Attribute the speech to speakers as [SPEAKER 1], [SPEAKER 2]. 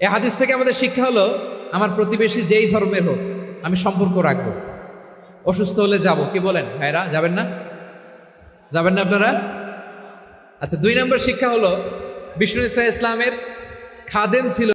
[SPEAKER 1] এ হাদিস থেকে আমাদের শিক্ষা হলো, আমার প্রতিবেশী যেই ধর্মের হোক, আমি সম্পর্ক রাখব। অসুস্থ হলে যাব। কি বলেন? ভাইরা, যাবেন না? যাবেন না আপনারা? আচ্ছা দুই নম্বর শিক্ষা হলো, বিষ্ণু ইসা ইসলামের খাদেম ছিল